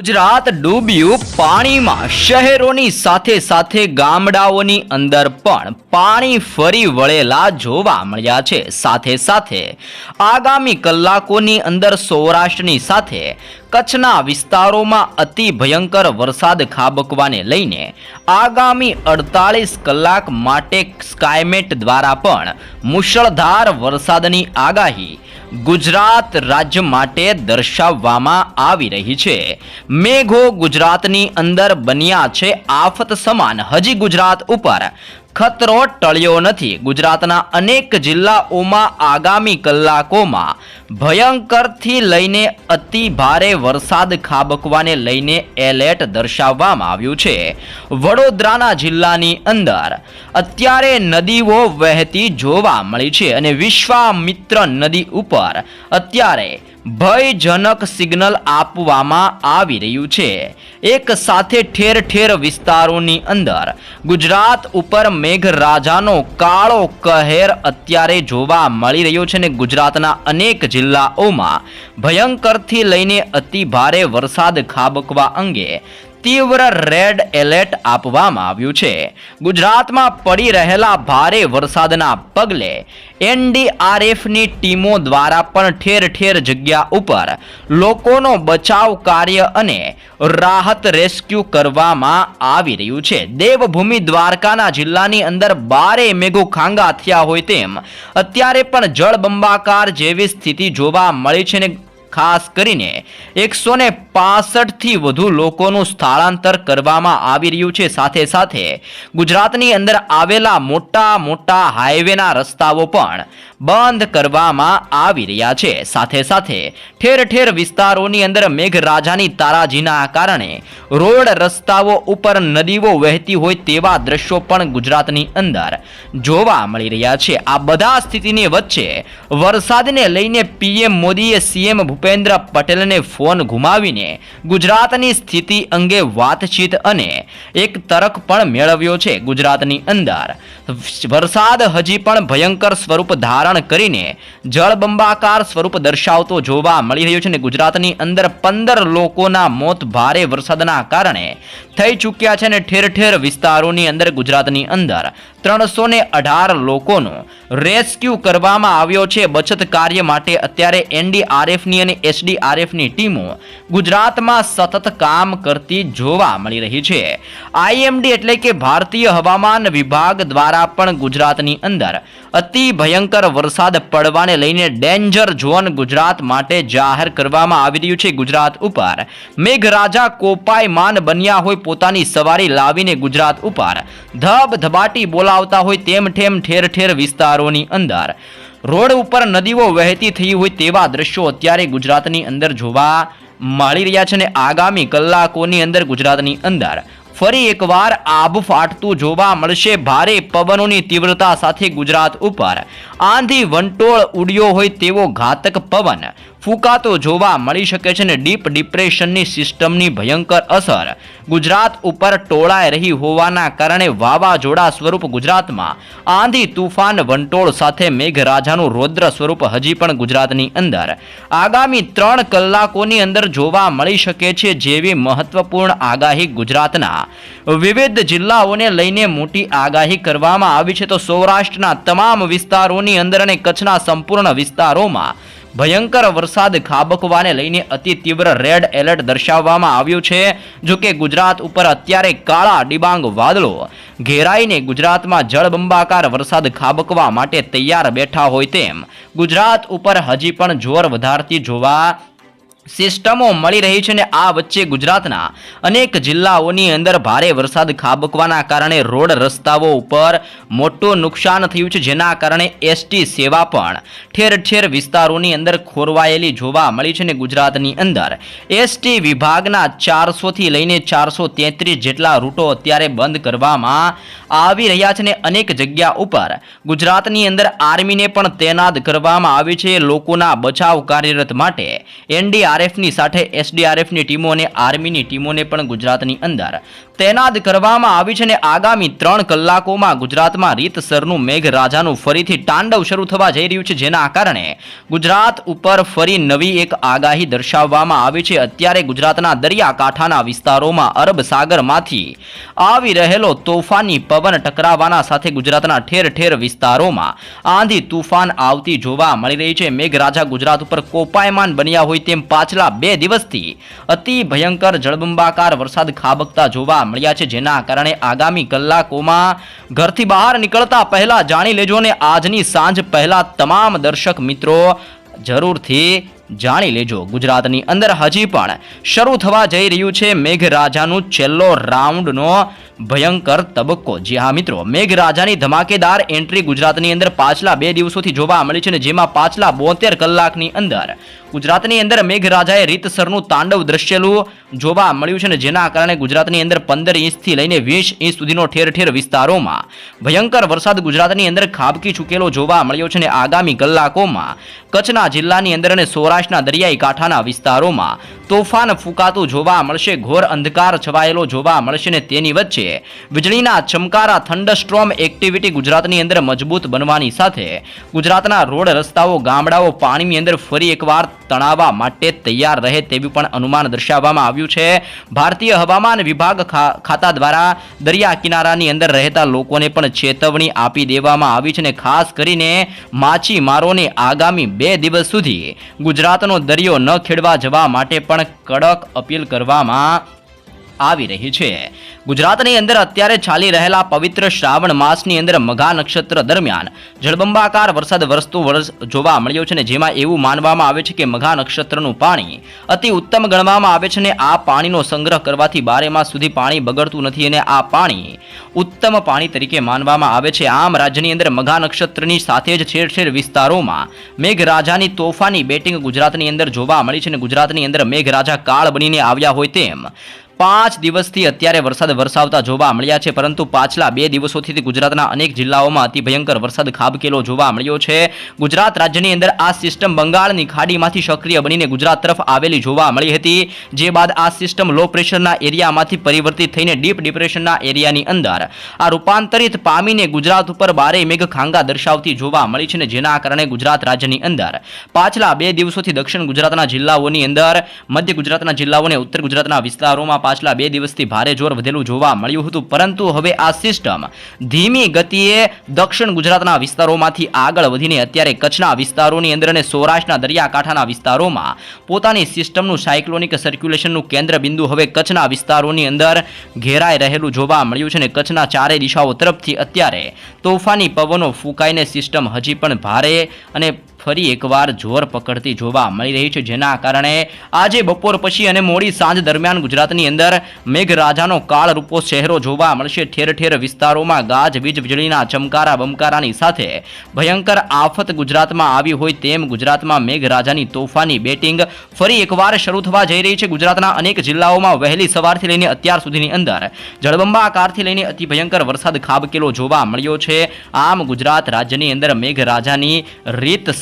ગુજરાત ડૂબ્યું પાણીમાં શહેરોની સાથે સાથે ગામડાઓની અંદર પણ પાણી ફરી વળેલા જોવા મળ્યા છે. સાથે સાથે આગામી કલાકોની અંદર સૌરાષ્ટ્રની સાથે કચ્છના વિસ્તારોમાં અતિ ભયંકર વરસાદ ખાબકવાને લઈને આગામી અડતાલીસ કલાક માટે સ્કાયમેટ દ્વારા પણ મુશળધાર વરસાદની આગાહી ગુજરાત રાજ્ય માટે દર્શાવવામાં આવી રહી છે. મેઘો ગુજરાતની અંદર બન્યા છે. આફત સમાન હજી ગુજરાત ઉપર ખતરો ટળ્યો નથી. ગુજરાતના અનેક જિલ્લાઓમાં આગામી કલાકોમાં ભયંકરથી લઈને અતિ ભારે વરસાદ ખાબકવાને લઈને એલર્ટ દર્શાવવામાં આવ્યું છે. વડોદરાના જિલ્લાની અંદર અત્યારે નદીઓ વહેતી જોવા મળી છે અને વિશ્વામિત્ર નદી ઉપર અત્યારે ભયજનક સિગ્નલ આપવામાં આવી રહ્યું છે. એક સાથે ઠેર ઠેર વિસ્તારોની અંદર ગુજરાત ઉપર મેઘરાજાનો કાળો કહેર અત્યારે જોવા મળી રહ્યો છે અને ગુજરાતના અનેક જિલ્લાઓમાં ભયંકરથી લઈને અતિ ભારે વરસાદ ખાબકવા અંગે તીવ્ર રેડ એલર્ટ આપવામાં આવ્યું છે. ગુજરાતમાં પડી રહેલા ભારે વરસાદના પગલે એનડીઆરએફની ટીમો દ્વારા પણ ઠેર ઠેર જગ્યા ઉપર લોકોનો બચાવ કાર્ય અને રાહત રેસ્ક્યુ કરવામાં આવી રહ્યું છે. દેવભૂમિ દ્વારકાના જિલ્લાની અંદર બારે મેઘો ખાંગા થયા હોય તેમ અત્યારે પણ જળબંબાકાર જેવી સ્થિતિ જોવા મળી છે ને ખાસ કરીને એકસો ને પાસઠથી વધુ લોકોનું સ્થળાંતર કરવામાં આવી રહ્યું છે. સાથે સાથે ગુજરાતની અંદર આવેલા મોટા મોટા હાઈવેના રસ્તાઓ પણ બંધ કરવામાં આવી રહ્યા છે. સાથે સાથે ઠેર ઠેર વિસ્તારોની અંદર મેઘરાજાની તારાજીના કારણે રોડ રસ્તાઓ ઉપર નદીઓ વહેતી હોય તેવા દ્રશ્યો પણ ગુજરાતની અંદર જોવા મળી રહ્યા છે. આ બધા સ્થિતિની વચ્ચે વરસાદને લઈને પીએમ મોદીએ સીએમ ભૂપેન્દ્ર પટેલને ફોન ઘુમાવીને ગુજરાતની સ્થિતિ અંગે વાતચીત અને એક તરક પણ મેળવ્યો છે ગુજરાતની અંદર. વરસાદ હજી પણ ભયંકર સ્વરૂપ ધારણ કરીને જળબંબાકાર સ્વરૂપ દર્શાવતો જોવા મળી રહ્યો છે અને ગુજરાતની અંદર પંદર લોકોના મોત ભારે વરસાદના કારણે થઈ ચૂક્યા છે અને ઠેર ઠેર વિસ્તારોની અંદર ગુજરાતની અંદર ત્રણસો ને અઢાર લોકોનો રેસ્ક્યુ કરવામાં આવ્યો છે. બચત કાર્ય માટે અત્યારે એનડીઆરએફની અને એસડીઆરએફની ટીમો ગુજરાતમાં સતત કામ કરતી જોવા મળી રહી છે. આઈએમડી એટલે કે ભારતીય હવામાન વિભાગ દ્વારા પણ ગુજરાતની અંદર અતિ ભયંકર વરસાદ પડવાને લઈને ડેન્જર ઝોન ગુજરાત માટે જાહેર કરવામાં આવી રહ્યું છે. ગુજરાત ઉપર મેઘરાજા કોપાયમાન બન્યા હોય પોતાની સવારી લાવીને ગુજરાત ઉપર ધબધબાટી બોલાવતા હોય તેમ ઠેમ ઠેર ઠેર વિસ્તારોની અંદર રોડ ઉપર નદીઓ વહેતી થઈ હોય તેવા દ્રશ્યો અત્યારે ગુજરાતની અંદર જોવા મળી રહ્યા છે અને આગામી કલાકોની અંદર ગુજરાતની અંદર ફરી એકવાર આબ ફાટતું જોવા મળશે. ભારે પવનોની તીવ્રતા સાથે ગુજરાત ઉપર આંધી વંટોળ ઉડ્યો હોય તેવો ઘાતક પવન ફૂંકાતો જોવા મળી શકે છે અને ડીપ ડિપ્રેશનની સિસ્ટમની ભયંકર અસર. ગુજરાત ઉપર ટોળાઈ રહી હોવાના કારણે વાવાઝોડા સ્વરૂપ ગુજરાતમાં આંધી તુફાન વંટોળ સાથે મેઘરાજાનું રૌદ્ર સ્વરૂપ હજી પણ ગુજરાતની અંદર. આગામી ત્રણ કલાકોની અંદર જોવા મળી શકે છે જેવી મહત્વપૂર્ણ આગાહી ગુજરાતના. વિવિધ જિલ્લાઓને લઈને મોટી આગાહી કરવામાં આવી છે તો સૌરાષ્ટ્રના તમામ વિસ્તારોની અંદર અને કચ્છના સંપૂર્ણ વિસ્તારોમાં ભયંકર વરસાદ ખાબકવાને લઈને અતિ તીવ્ર રેડ એલર્ટ દર્શાવવામાં આવ્યું છે. જો કે ગુજરાત ઉપર અત્યારે કાળા ડિબાંગ વાદળો. ઘેરાઈને ગુજરાતમાં જળબંબાકાર વરસાદ ખાબકવા માટે તૈયાર બેઠા હોય તેમ. ગુજરાત ઉપર હજી પણ જોર વધારતી જોવા સિસ્ટમો મળી રહી છે ને આ વચ્ચે ગુજરાતના અનેક જિલ્લાઓની અંદર ભારે વરસાદ ખાબકવાના કારણે રોડ રસ્તાઓ ઉપર મોટું નુકસાન થયું છે. જેના કારણે એસટી સેવા પણ ઠેર ઠેર વિસ્તારોની અંદર ખોરવાયેલી જોવા મળી છે ને ગુજરાતની અંદર. એસટી વિભાગના ચારસોથી લઈને ચારસો તેત્રીસ જેટલા રૂટો અત્યારે બંધ કરવામાં આવી રહ્યા છે ને અનેક જગ્યા ઉપર ગુજરાતની અંદર આર્મીને પણ તૈનાત કરવામાં આવી છે. લોકોના બચાવ કાર્યરત માટે એનડીઆર એનડીઆરએફની સાથે એસડીઆરએફની ટીમો અને આર્મીની ટીમોને પણ ગુજરાતની અંદર તૈનાત કરવામાં આવી છે અને આગામી ત્રણ કલાકોમાં ગુજરાતમાં રીતસરનું મેઘરાજાનું ફરીથી તાંડવ શરૂ થવા જઈ રહ્યું છે, જેના કારણે ગુજરાત ઉપર ફરી નવી એક આગાહી દર્શાવવામાં આવી છે. અત્યારે ગુજરાતના દરિયાકાંઠાના વિસ્તારોમાં અરબ સાગરમાંથી આવી રહેલો તોફાની પવન ટકરાવાના સાથે ગુજરાતના ઠેર ઠેર વિસ્તારોમાં આંધી તુફાન આવતી જોવા મળી રહી છે. મેઘરાજા ગુજરાત ઉપર કોપાયમાન બન્યા હોય તેમ પાછલા બે દિવસથી અતિ ભયંકર જળબંબાકાર વરસાદ ખાબકતા જોવા મળ્યા છે, જેના કારણે આગામી કલાકોમાં ઘરથી બહાર નીકળતા પહેલા જાણી લેજો ને આજની સાંજ પહેલા તમામ દર્શક મિત્રો જરૂરથી જાણી લેજો. ગુજરાતની અંદર હજી પણ શરૂ થવા જઈ રહ્યું છે મેઘરાજાનું છેલ્લો રાઉન્ડનો ભયંકર તબક્કો. જી હા મિત્રો, મેઘરાજાની ધમાકેદાર એન્ટ્રી ગુજરાતની અંદર પાછલા બે દિવસોથી જોવા મળી છે અને જેમાં પાછલા બોતેર કલાકની અંદર ગુજરાતની અંદર મેઘરાજાએ રીતસરનું તાંડવ દ્રશ્યલું જોવા મળ્યું છે ને જેના કારણે ગુજરાતની અંદર પંદર ઇંચથી લઈને વીસ ઇંચ સુધીનો ઠેર ઠેર વિસ્તારોમાં ભયંકર વરસાદ ગુજરાતની અંદર ખાબકી ચૂકેલો જોવા મળ્યો છે અને આગામી કલાકોમાં કચ્છના જિલ્લાની અંદર અને સૌરાષ્ટ્રના દરિયાઈ કાંઠાના વિસ્તારોમાં તોફાન ફૂંકાતું જોવા મળશે, ઘોર અંધકાર છવાયેલો જોવા મળશે ને તેની વચ્ચે વીજળીના ચમકારા થંડરસ્ટ્રોમ એક્ટિવિટી ગુજરાતની અંદર મજબૂત બનવાની સાથે ગુજરાતના રોડ રસ્તાઓ, ગામડાઓ પાણીની અંદર ફરી એકવાર તણાવવા માટે તૈયાર રહે તેવી પણ અનુમાન દર્શાવવામાં આવ્યું છે. ભારતીય હવામાન વિભાગ ખાતા દ્વારા દરિયા કિનારાની અંદર રહેતા લોકોને પણ ચેતવણી આપી દેવામાં આવી છે અને ખાસ કરીને માછીમારોને આગામી બે દિવસ સુધી ગુજરાતનો દરિયો ન ખેડવા જવા માટે પણ કડક અપીલ કરવામાં આવી રહી છે. ગુજરાતની અંદર અત્યારે ચાલી રહેલા પવિત્ર શ્રાવણ માસની અંદર મઘા નક્ષત્ર દરમિયાન જળબંબાકાર વરસાદ વરસતો વરસ જોવા મળ્યો છે ને જેમાં એવું માનવામાં આવે છે કે મઘા નક્ષત્રનું પાણી અતિ ઉત્તમ ગણવામાં આવે છે ને આ પાણીનો સંગ્રહ કરવાથી બારે માસ સુધી પાણી બગડતું નથી અને આ પાણી ઉત્તમ પાણી તરીકે માનવામાં આવે છે. આમ રાજ્યની અંદર મઘા નક્ષત્રની સાથે જ ઠેર વિસ્તારોમાં મેઘરાજાની તોફાની બેટિંગ ગુજરાતની અંદર જોવા મળી છે અને ગુજરાતની અંદર મેઘરાજા કાળ બનીને આવ્યા હોય તેમ પાંચ દિવસથી અત્યારે વરસાદ વરસાવતા જોવા મળ્યા છે, પરંતુ પાછલા બે દિવસોથી ગુજરાતના અનેક જિલ્લાઓમાં અતિ ભયંકર વરસાદ ખાબકેલો જોવા મળ્યો છે. ગુજરાત રાજ્યની અંદર આ સિસ્ટમ બંગાળની ખાડીમાંથી સક્રિય બનીને ગુજરાત તરફ આવેલી જોવા મળી હતી. જે બાદ આ સિસ્ટમ લો પ્રેશરના એરિયામાંથી પરિવર્તિત થઈને ડીપ ડિપ્રેશનના એરિયાની અંદર આ રૂપાંતરિત પામીને ગુજરાત ઉપર બારે મેઘ ખાંગા દર્શાવતી જોવા મળી છે ને જેના કારણે ગુજરાત રાજ્યની અંદર પાછલા બે દિવસોથી દક્ષિણ ગુજરાતના જિલ્લાઓની અંદર મધ્ય ગુજરાતના જિલ્લાઓ અને ઉત્તર ગુજરાતના વિસ્તારોમાં પાછલા બે દિવસથી ભારે જોર વધેલું જોવા મળ્યું હતું, પરંતુ હવે આ સિસ્ટમ ધીમી ગતિએ દક્ષિણ ગુજરાતના વિસ્તારોમાંથી આગળ વધીને અત્યારે કચ્છના વિસ્તારોની અંદર અને સૌરાષ્ટ્રના દરિયાકાંઠાના વિસ્તારોમાં પોતાની સિસ્ટમનું સાયક્લોનિક સર્ક્યુલેશનનું કેન્દ્ર બિંદુ હવે કચ્છના વિસ્તારોની અંદર ઘેરાઈ રહેલું જોવા મળ્યું છે અને કચ્છના ચારે દિશાઓ તરફથી અત્યારે તોફાની પવનો ફૂંકાઈને સિસ્ટમ હજી પણ ભારે અને ફરી એકવાર જોર પકડતી જોવા મળી રહી છે, જેના કારણે આજે બપોર પછી અને મોડી સાંજ દરમિયાન ગુજરાતની અંદર મેઘરાજાનો કાળ રૂપો ચહેરો જોવા મળશે. ઠેર ઠેર વિસ્તારોમાં ગાજ, વીજ, વીજળીના ચમકારા, બમકારાની સાથે ભયંકર આફત ગુજરાતમાં આવી હોય તેમ ગુજરાતમાં મેઘરાજાની તોફાની બેટિંગ ફરી એકવાર શરૂ થવા જઈ રહી છે. ગુજરાતના અનેક જિલ્લાઓમાં વહેલી સવારથી લઈને અત્યાર સુધીની અંદર જળબંબાકારથી લઈને અતિ ભયંકર વરસાદ ખાબકેલો જોવા મળ્યો છે. આમ ગુજરાત રાજ્યની અંદર મેઘરાજાની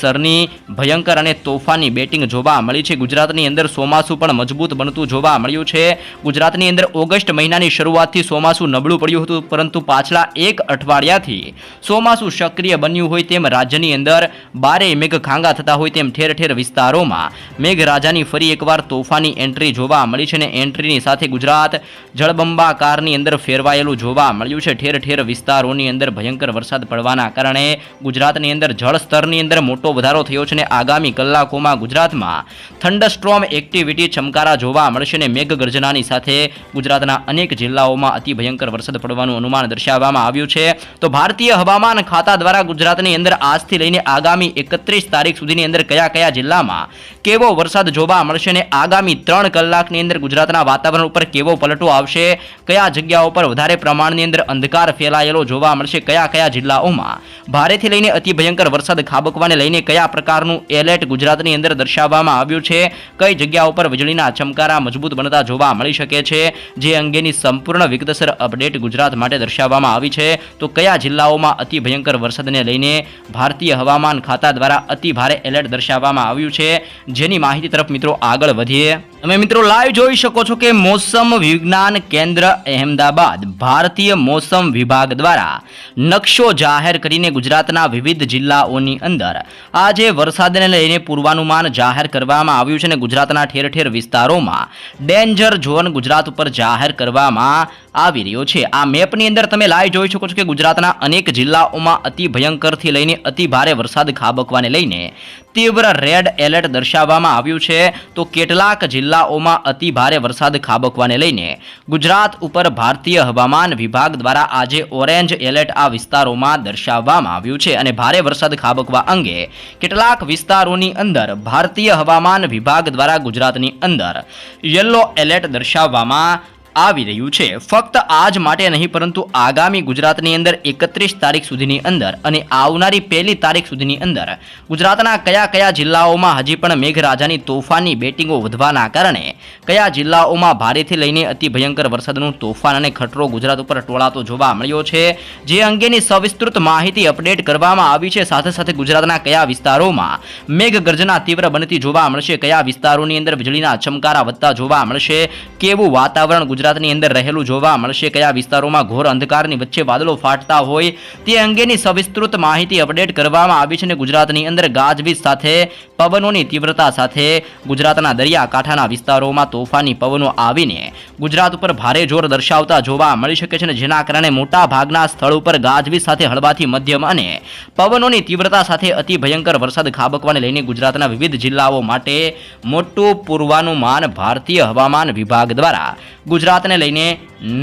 રીતસરની ભયંકર અને તોફાની બેટિંગ જોવા મળી છે. ગુજરાતની અંદર ચોમાસું પણ મજબૂત બનતું જોવા મળ્યું છે. ગુજરાતની અંદર ઓગસ્ટ મહિનાની શરૂઆતથી ચોમાસું નબળું પડ્યું હતું, પરંતુ પાછલા એક અઠવાડિયાથી ચોમાસું સક્રિય બન્યું હોય તેમ રાજ્યની અંદર બારે મેઘ ખાંગા થતા હોય તેમ ઠેર ઠેર વિસ્તારોમાં મેઘરાજાની ફરી એકવાર તોફાની એન્ટ્રી જોવા મળી છે અને એન્ટ્રીની સાથે ગુજરાત જળબંબાકારની અંદર ફેરવાયેલું જોવા મળ્યું છે. ઠેર ઠેર વિસ્તારોની અંદર ભયંકર વરસાદ પડવાના કારણે ગુજરાતની અંદર જળસ્તરની અંદર મોટો વધારો થયો છે અને આગામી કલાકોમાં ગુજરાતમાં થંડરસ્ટ્રોમ એક્ટિવિટી ચમકારા જોવા મળશે અને મેઘગર્જનાની સાથે ગુજરાતના અનેક જિલ્લાઓમાં અતિ ભયંકર વરસાદ પડવાનું અનુમાન દર્શાવવામાં આવ્યું છે. તો ભારતીય હવામાન ખાતા દ્વારા ગુજરાતની અંદર આજથી લઈને આગામી એકત્રીસ તારીખ સુધીની અંદર કયા કયા જિલ્લામાં કેવો વરસાદ જોવા મળશે અને આગામી ત્રણ કલાકની અંદર ગુજરાતના વાતાવરણ ઉપર કેવો પલટો આવશે? કયા જગ્યાઓ પર વધારે પ્રમાણની અંદર અંધકાર ફેલાયેલો જોવા મળશે? કયા કયા જિલ્લાઓમાં? ભારેથી લઈને અતિ ભયંકર વરસાદ ખાબકવાને લઈને કયા પ્રકારનું એલર્ટ ગુજરાતની અંદર દર્શાવવામાં આવ્યું છે? કઈ જગ્યા ઉપર વીજળીના ચમકારા મજબૂત બનતા જોવા મળી શકે છે? જે અંગેની સંપૂર્ણ વિગતસર અપડેટ ગુજરાત માટે દર્શાવવામાં આવી છે. તો કયા જિલ્લાઓમાં અતિ ભયંકર વરસાદને લઈને ભારતીય હવામાન ખાતા દ્વારા અતિ ભારે એલર્ટ દર્શાવવામાં આવ્યું છે? જેની માહિતી તરફ મિત્રો આગળ વધીએ. તમે મિત્રો લાઈવ જોઈ શકો છો કે મોસમ વિજ્ઞાન કેન્દ્ર અહેમદાબાદ ભારતીય મોસમ વિભાગ દ્વારા નકશો જાહેર કરીને ગુજરાતના વિવિધ જિલ્લાઓની અંદર આજે વરસાદને લઈને પૂર્વાનુમાન જાહેર કરવામાં આવ્યું છે અને ગુજરાતના ઠેર ઠેર વિસ્તારોમાં ડેન્જર ઝોન ગુજરાત ઉપર જાહેર કરવામાં આવી રહ્યો છે. આ મેપની અંદર તમે લાઈવ જોઈ શકો છો કે ગુજરાતના અનેક જિલ્લાઓમાં અતિ ભયંકરથી લઈને અતિ ભારે વરસાદ ખાબકવાને લઈને તીવ્ર રેડ એલર્ટ દર્શાવવામાં આવ્યું છે. તો કેટલાક જિલ્લાઓમાં અતિ ભારે વરસાદ ખાબકવાને લઈને ગુજરાત ઉપર ભારતીય હવામાન વિભાગ દ્વારા આજે ઓરેન્જ એલર્ટ આ વિસ્તારોમાં દર્શાવવામાં આવ્યું છે અને ભારે વરસાદ ખાબકવા અંગે કેટલાક વિસ્તારોની અંદર ભારતીય હવામાન વિભાગ દ્વારા ગુજરાતની અંદર યલો એલર્ટ દર્શાવવામાં આવી રહ્યું છે. ફક્ત આજ માટે નહીં, પરંતુ આગામી ગુજરાતની અંદર એકત્રીસ તારીખ સુધીની અંદર અને આવનારી પહેલી તારીખ સુધીની અંદર ગુજરાતના કયા કયા જિલ્લાઓમાં હજી પણ મેઘરાજાની તોફાનની બેટિંગો વધવાના કારણે કયા જિલ્લાઓમાં ભારેથી લઈને અતિ ભયંકર વરસાદનું તોફાન અને ખતરો ગુજરાત ઉપર ટોળાતો જોવા મળ્યો છે. જે અંગેની સવિસ્તૃત માહિતી અપડેટ કરવામાં આવી છે. સાથે સાથે ગુજરાતના કયા વિસ્તારોમાં મેઘગર્જના તીવ્ર બનતી જોવા મળશે, કયા વિસ્તારોની અંદર વીજળીના ચમકારા વધતા જોવા મળશે, કેવું વાતાવરણ ગુજરાતની અંદર રહેલું જોવા મળશે કયા વિસ્તારોમાં ઘોર અંધકારની વચ્ચે વાદળો ફાટતા હોય તે અંગેની સવિસ્તૃત માહિતી અપડેટ કરવામાં આવી છે અને ગુજરાતની અંદર ગાજવીજ સાથે પવનોની તીવ્રતા સાથે ગુજરાતના દરિયાકાંઠાના વિસ્તારોમાં તોફાની પવનો આવીને ગુજરાત ઉપર ભારે જોર દર્શાવતા જોવા મળી શકે છે અને જેના કારણે મોટા ભાગના સ્થળ ઉપર ગાજવીજ સાથે હળવાથી મધ્યમ અને પવનોની તીવ્રતા સાથે અતિ ભયંકર વરસાદ ખાબકવાને લઈને ગુજરાતના વિવિધ જિલ્લાઓ માટે મોટું પૂર્વાનુમાન ભારતીય હવામાન વિભાગ દ્વારા ગુજરાતને લઈને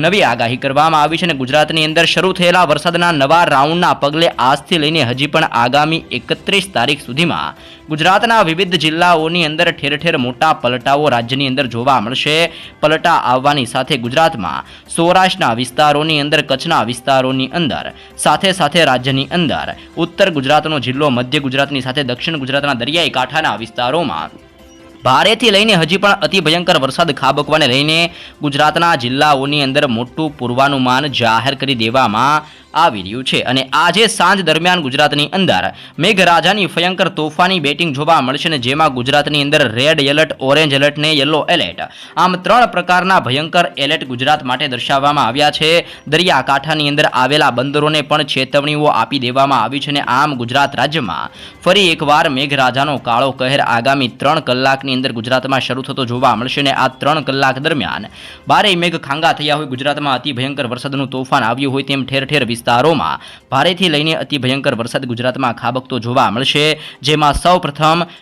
નવી આગાહી કરવામાં આવી છે અને ગુજરાતની અંદર શરૂ થયેલા વરસાદના નવા રાઉન્ડના પગલે આજથી લઈને હજી પણ આગામી એકત્રીસ તારીખ સુધીમાં ગુજરાતના વિવિધ જિલ્લાઓની અંદર ઠેર ઠેર મોટા પલટાઓ રાજ્યની અંદર જોવા મળશે. પલટા આવવાની સાથે ગુજરાતમાં સૌરાષ્ટ્રના વિસ્તારોની અંદર, કચ્છના વિસ્તારોની અંદર, સાથે સાથે રાજ્યની અંદર, ઉત્તર ગુજરાતનો જિલ્લો, મધ્ય ગુજરાતની સાથે દક્ષિણ ગુજરાતના દરિયાઈ કાંઠાના વિસ્તારોમાં ભારેથી લઈને હજી પણ અતિ ભયંકર વરસાદ ખાબકવાને લઈને ગુજરાતના જિલ્લાઓની અંદર મોટું પૂર્વાનુમાન જાહેર કરી દેવામાં આવી રહ્યું છે. અને આજે સાંજ દરમિયાન ગુજરાતની અંદર મેઘરાજાની ભયંકર તોફાની બેટિંગ જોવા મળશે અને જેમાં ગુજરાતની અંદર રેડ એલર્ટ, ઓરેન્જ એલર્ટ ને યલો એલર્ટ આમ ત્રણ પ્રકારના ભયંકર એલર્ટ ગુજરાત માટે દર્શાવવામાં આવ્યા છે. દરિયાકાંઠાની અંદર આવેલા બંદરોને પણ ચેતવણીઓ આપી દેવામાં આવી છે અને આમ ગુજરાત રાજ્યમાં ફરી એકવાર મેઘરાજાનો કાળો કહેર આગામી ત્રણ કલાકની અંદર ગુજરાતમાં શરૂ થતો જોવા મળશે અને આ ત્રણ કલાક દરમિયાન ભારે મેઘ ખાંગા થયા હોય, ગુજરાતમાં અતિ ભયંકર વરસાદનું તોફાન આવ્યું હોય તેમ ઠેર ઠેર વિસ્તારોમાં ભારેથી લઈને અતિ ભયંકર વરસાદ ગુજરાતમાં ખાબકતો જોવા મળશે. જેમાં સૌ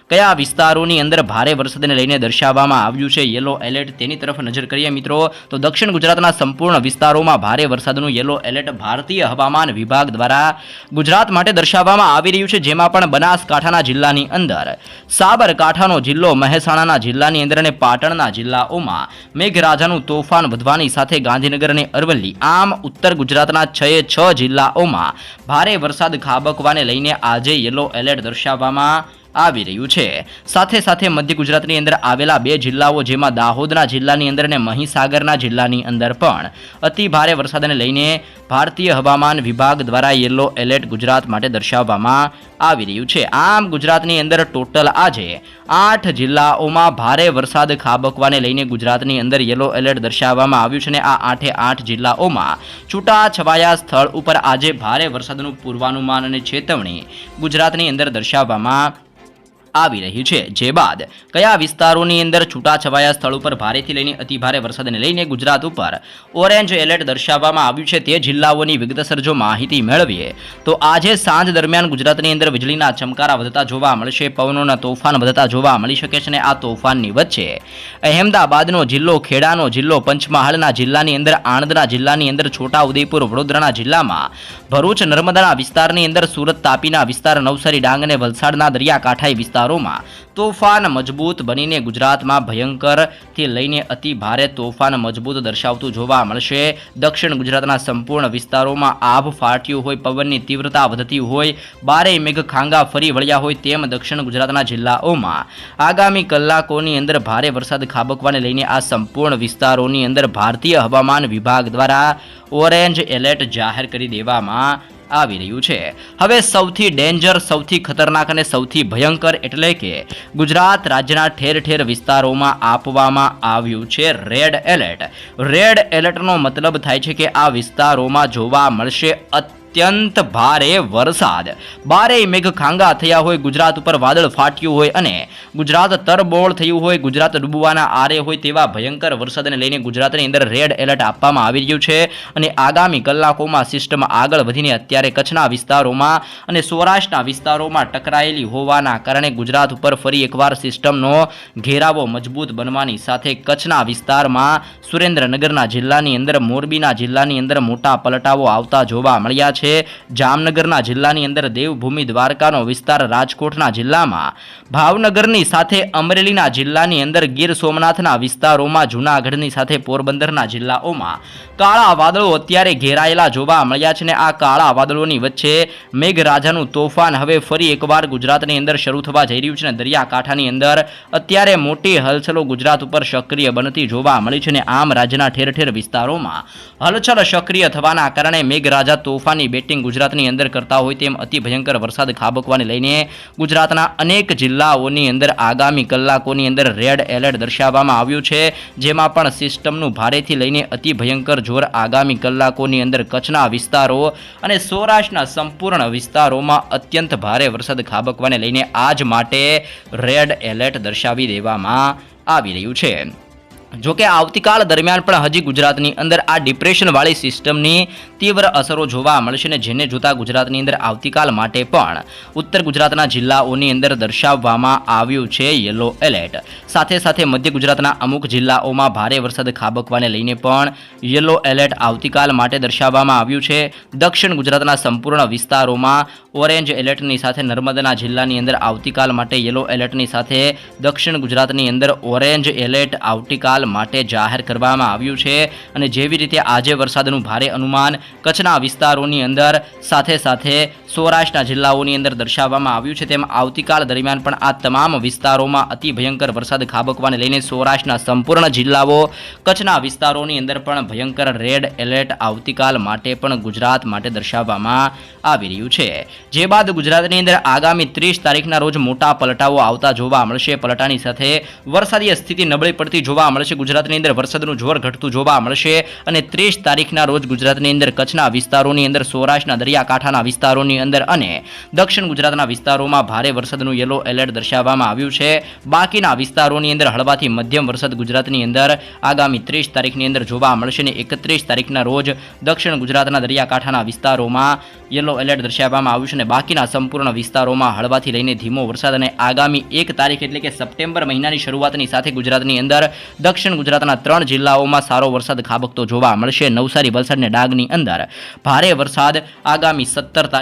કયા વિસ્તારોની અંદર ભારે વરસાદને લઈને દર્શાવવામાં આવ્યું છે? યલો એલર્ટ તેની તરફ નજર કરીએ મિત્રો. તો દક્ષિણ ગુજરાતના સંપૂર્ણ વિસ્તારોમાં ભારે વરસાદનું યલો એલર્ટ ભારતીય હવામાન વિભાગ દ્વારા ગુજરાત માટે દર્શાવવામાં આવી રહ્યું છે. જેમાં પણ બનાસકાંઠાના જિલ્લાની અંદર, સાબરકાંઠાનો જિલ્લો, મહેસાણાના જિલ્લાની અંદર અને પાટણના જિલ્લાઓમાં મેઘરાજાનું તોફાન વધવાની સાથે ગાંધીનગર અને અરવલ્લી. આમ, ઉત્તર ગુજરાતના છ એ જિલ્લાઓમાં ભારે વરસાદ ખાબકવાને લઈને આજે યલો એલર્ટ દર્શાવવામાં આવી રહ્યું છે. સાથે સાથે મધ્ય ગુજરાતની અંદર આવેલા બે જિલ્લાઓ જેમાં દાહોદના જિલ્લાની અંદર અને મહીસાગરના જિલ્લાની અંદર પણ અતિ ભારે વરસાદને લઈને ભારતીય હવામાન વિભાગ દ્વારા યલો એલર્ટ ગુજરાત માટે દર્શાવવામાં આવી રહ્યું છે. આમ ગુજરાતની અંદર ટોટલ આજે આઠ જિલ્લાઓમાં ભારે વરસાદ ખાબકવાને લઈને ગુજરાતની અંદર યલો એલર્ટ દર્શાવવામાં આવ્યું છે અને આ આઠે આઠ જિલ્લાઓમાં છૂટા છવાયા સ્થળ ઉપર આજે ભારે વરસાદનું પૂર્વાનુમાન અને ચેતવણી ગુજરાતની અંદર દર્શાવવામાં આવી રહી છે. જે બાદ કયા વિસ્તારોની અંદર છૂટાછવાયા સ્થળ ઉપર ભારેથી લઈને અતિ ભારે વરસાદને લઈને ગુજરાત ઉપર ઓરેન્જ એલર્ટ દર્શાવવામાં આવ્યું છે તે જિલ્લાઓની વિગતસર જો માહિતી મેળવીએ. તો આજે સાંજ દરમિયાન ગુજરાતની અંદર વીજળીના ચમકારા વધતા જોવા મળશે, પવનોના તોફાન વધતા જોવા મળી શકે છે અને આ તોફાનની વચ્ચે અહેમદાબાદનો જિલ્લો, ખેડાનો જિલ્લો, પંચમહાલના જિલ્લાની અંદર, આણંદના જિલ્લાની અંદર છોટા ઉદેપુર વડોદરાના જિલ્લામાં ભરૂચ, નર્મદાના વિસ્તારની અંદર, સુરત તાપીના વિસ્તાર, નવસારી ડાંગ અને વલસાડના દરિયાકાંઠાઈ વિસ્તારોમાં તોફાન મજબૂત બનીને ગુજરાતમાં ભયંકરથી લઈને અતિ ભારે તોફાન મજબૂત દર્શાવતું જોવા મળશે. દક્ષિણ ગુજરાતના સંપૂર્ણ વિસ્તારોમાં આભ ફાટ્યું હોય, પવનની તીવ્રતા વધતી હોય, બારે મેઘ ખાંગા ફરી વળ્યા હોય તેમ દક્ષિણ ગુજરાતના જિલ્લાઓમાં. આગામી કલાકોની અંદર ભારે વરસાદ ખાબકવાને લઈને આ સંપૂર્ણ વિસ્તારોની અંદર ભારતીય હવામાન વિભાગ દ્વારા ઓરેન્જ એલર્ટ જાહેર કરી દેવામાં આવી રહ્યું છે. હવે સૌથી ડેન્જર, સૌથી ખતરનાક અને સૌથી ભયંકર એટલે કે ગુજરાત રાજ્યના ઠેર ઠેર વિસ્તારોમાં આપવામાં આવ્યું છે રેડ એલર્ટ. રેડ એલર્ટનો મતલબ થાય છે કે આ વિસ્તારોમાં જોવા મળશે અત્યંત ભારે વરસાદ. બારેય મેઘ ખાંગા થયા હોય, ગુજરાત ઉપર વાદળ ફાટ્યું હોય અને ગુજરાત તરબોળ થયું હોય, ગુજરાત ડૂબવાના આરે હોય તેવા ભયંકર વરસાદને લઈને ગુજરાતની અંદર રેડ એલર્ટ આપવામાં આવી રહ્યું છે અને આગામી કલાકોમાં સિસ્ટમ આગળ વધીને અત્યારે કચ્છના વિસ્તારોમાં અને સૌરાષ્ટ્રના વિસ્તારોમાં ટકરાયેલી હોવાના કારણે ગુજરાત ઉપર ફરી એકવાર સિસ્ટમનો ઘેરાવો મજબૂત બનવાની સાથે કચ્છના વિસ્તારમાં સુરેન્દ્રનગરના જિલ્લાની અંદર, મોરબીના જિલ્લાની અંદર મોટા પલટાવો આવતા જોવા મળ્યા છે. જામનગરના જિલ્લાની અંદર દેવભૂમિ દ્વારકાનો વિસ્તાર રાજકોટના જિલ્લામાં. ભાવનગરની સાથે અમરેલીના જિલ્લાની અંદર ગીર સોમનાથના વિસ્તારોમાં જૂનાગઢની સાથે પોરબંદરના જિલ્લાઓમાં. કાળા વાદળો અત્યારે ઘેરાયેલા જોવા મળ્યા છે ને આ કાળા વાદળોની વચ્ચે મેઘરાજાનું તોફાન હવે ફરી એકવાર ગુજરાતની અંદર શરૂ થવા જઈ રહ્યું છે ને દરિયાકાંઠાની અંદર. અત્યારે મોટી હલચલો ગુજરાત ઉપર સક્રિય બનતી જોવા મળી છે ને આમ રાજ્યના ઠેર ઠેર વિસ્તારોમાં. હલચલ સક્રિય થવાના કારણે મેઘરાજા તોફાની બેટિંગ ગુજરાતની અંદર કરતા હોય તેમ અતિ ભયંકર વરસાદ ખાબકવાને લઈને ગુજરાતના અનેક જિલ્લાઓની અંદર આગામી કલાકોની અંદર રેડ એલર્ટ દર્શાવવામાં આવ્યું છે, જેમાં પણ સિસ્ટમનું ભારેથી લઈને અતિ ભયંકર જોર આગામી કલાકોની અંદર કચ્છના વિસ્તારો અને સૌરાષ્ટ્રના સંપૂર્ણ વિસ્તારોમાં અત્યંત ભારે વરસાદ ખાબકવાને લઈને આજ માટે રેડ એલર્ટ દર્શાવી દેવામાં આવી રહ્યું છે. જો કે આવતીકાલ દરમિયાન પણ હજી ગુજરાતની અંદર આ ડિપ્રેશનવાળી સિસ્ટમની તીવ્ર અસરો જોવા મળશે ને જેને જોતા ગુજરાતની અંદર આવતીકાલ માટે પણ ઉત્તર ગુજરાતના જિલ્લાઓની અંદર દર્શાવવામાં આવ્યું છે યલો એલર્ટ સાથે સાથે મધ્ય ગુજરાતના અમુક જિલ્લાઓમાં ભારે વરસાદ ખાબકવાને લઈને પણ યલો એલર્ટ આવતીકાલ માટે દર્શાવવામાં આવ્યું છે. દક્ષિણ ગુજરાતના સંપૂર્ણ વિસ્તારોમાં ઓરેન્જ એલર્ટની સાથે નર્મદાના જિલ્લાની અંદર આવતીકાલ માટે યલો એલર્ટની સાથે દક્ષિણ ગુજરાતની અંદર ઓરેન્જ એલર્ટ આવતીકાલ માટે જાહેર કરવામાં આવ્યું છે અને જેવી રીતે આજે વરસાદનું ભારે અનુમાન કચ્છના વિસ્તારોની અંદર સાથે સાથે સૌરાષ્ટ્રના જિલ્લાઓની અંદર દર્શાવવામાં આવ્યું છે, તેમ આવતીકાલ દરમિયાન પણ આ તમામ વિસ્તારોમાં અતિ ભયંકર વરસાદ ખાબકવાને લઈને સૌરાષ્ટ્રના સંપૂર્ણ જિલ્લાઓ કચ્છના વિસ્તારોની અંદર પણ ભયંકર રેડ એલર્ટ આવતીકાલ માટે પણ ગુજરાત માટે દર્શાવવામાં આવી રહ્યું છે. જે બાદ ગુજરાતની અંદર આગામી ત્રીસ તારીખના રોજ મોટા પલટાઓ આવતા જોવા મળશે. પલટાની સાથે વરસાદી સ્થિતિ નબળી પડતી જોવા મળશે. ગુજરાતની અંદર વરસાદનું જોર ઘટતું જોવા મળશે અને ત્રીસ તારીખના રોજ ગુજરાતની અંદર કચ્છના વિસ્તારોની અંદર, સૌરાષ્ટ્રના દરિયાકાંઠાના વિસ્તારોની અંદર અને દક્ષિણ ગુજરાતના વિસ્તારોમાં ભારે વરસાદનું યલો એલર્ટ દર્શાવવામાં આવ્યું છે. બાકીના વિસ્તારોની અંદર હળવાથી મધ્યમ વરસાદ ગુજરાતની અંદર આગામી ત્રીસ તારીખની અંદર જોવા મળશે અને એકત્રીસ તારીખના રોજ દક્ષિણ ગુજરાતના દરિયાકાંઠાના વિસ્તારોમાં યલો એલર્ટ દર્શાવવામાં આવ્યું છે અને બાકીના સંપૂર્ણ વિસ્તારોમાં હળવાથી લઈને ધીમો વરસાદ અને આગામી એક તારીખ એટલે કે સપ્ટેમ્બર મહિનાની શરૂઆતની સાથે ગુજરાતની અંદર દક્ષિણ ગુજરાતના ત્રણ જિલ્લાઓમાં સારો વરસાદ ખાબકતો જોવા મળશે. નવસારી વલસાડ અને ડાંગની અંદર ભારે વરસાદ આગામી સત્તર તારીખ